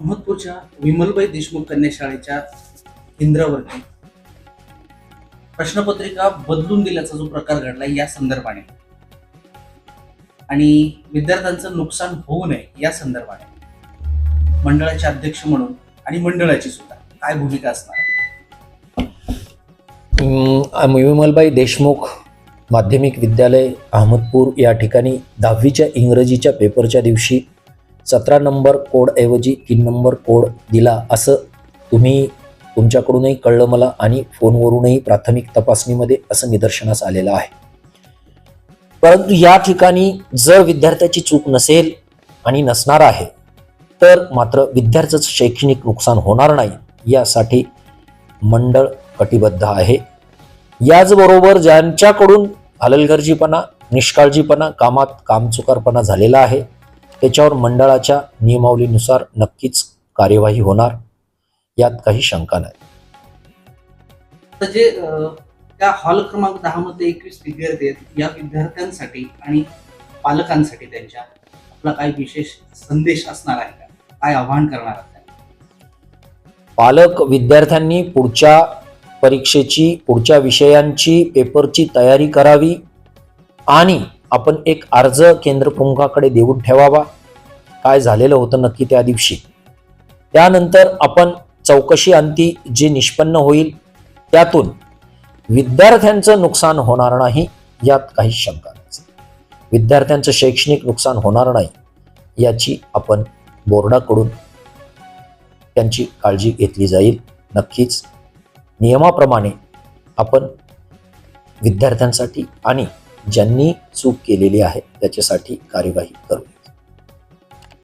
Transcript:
अहमदपूरच्या विमलबाई देशमुख कन्या शाळेच्या केंद्रावरती प्रश्नपत्रिका बदलून दिल्याचा जो प्रकार घडला या संदर्भाने. आणि विद्यार्थ्यांचं नुकसान होऊ नये या संदर्भाने. मंडळाचे अध्यक्ष म्हणून आणि मंडळाची सुद्धा काय भूमिका असणार? अं, विमलबाई देशमुख माध्यमिक विद्यालय अहमदपूर या ठिकाणी दहावीच्या इंग्रजीच्या पेपरच्या दिवशी सतरा नंबर कोडऐवजी तीन नंबर कोड दिला असं तुम्ही तुमच्याकडूनही कळलं मला आणि फोनवरूनही प्राथमिक तपासणीमध्ये असं निदर्शनास आलेलं आहे. परंतु या ठिकाणी जर विद्यार्थ्याची चूक नसेल आणि नसणार आहे तर मात्र विद्यार्थ्याचं शैक्षणिक नुकसान होणार नाही यासाठी मंडळ कटिबद्ध आहे. याचबरोबर ज्यांच्याकडून हललगर्जीपणा निष्काळजीपणा कामात कामचुकारपणा झालेला आहे त्याच्यावर मंडळाच्या नियमावलीनुसार नक्कीच कार्यवाही होणार यात काही शंका नाही. जे त्या हॉल क्रमांक दहा मध्ये एकवीस विद्यार्थी आहेत या विद्यार्थ्यांसाठी आणि पालकांसाठी त्यांच्या आपला काही विशेष संदेश असणार आहे का? काय आव्हान करणार पालक विद्यार्थ्यांनी पुढच्या परीक्षेची पुढच्या विषयांची पेपरची तयारी करावी आणि आपण एक अर्ज केंद्र प्रमुखाकडे देऊन ठेवावा. काय झालेलं होतं नक्की त्या दिवशी. त्यानंतर आपण चौकशी अंती जे निष्पन्न होईल त्यातून विद्यार्थ्यांचं नुकसान होणार नाही यात काही शंका नाही. विद्यार्थ्यांचं शैक्षणिक नुकसान होणार नाही याची आपण बोर्डाकडून त्यांची काळजी घेतली जाईल. नक्कीच नियमाप्रमाणे आपण विद्यार्थ्यांसाठी आणि ज्यांनी चूक केलेली आहे त्याच्यासाठी कार्यवाही करू.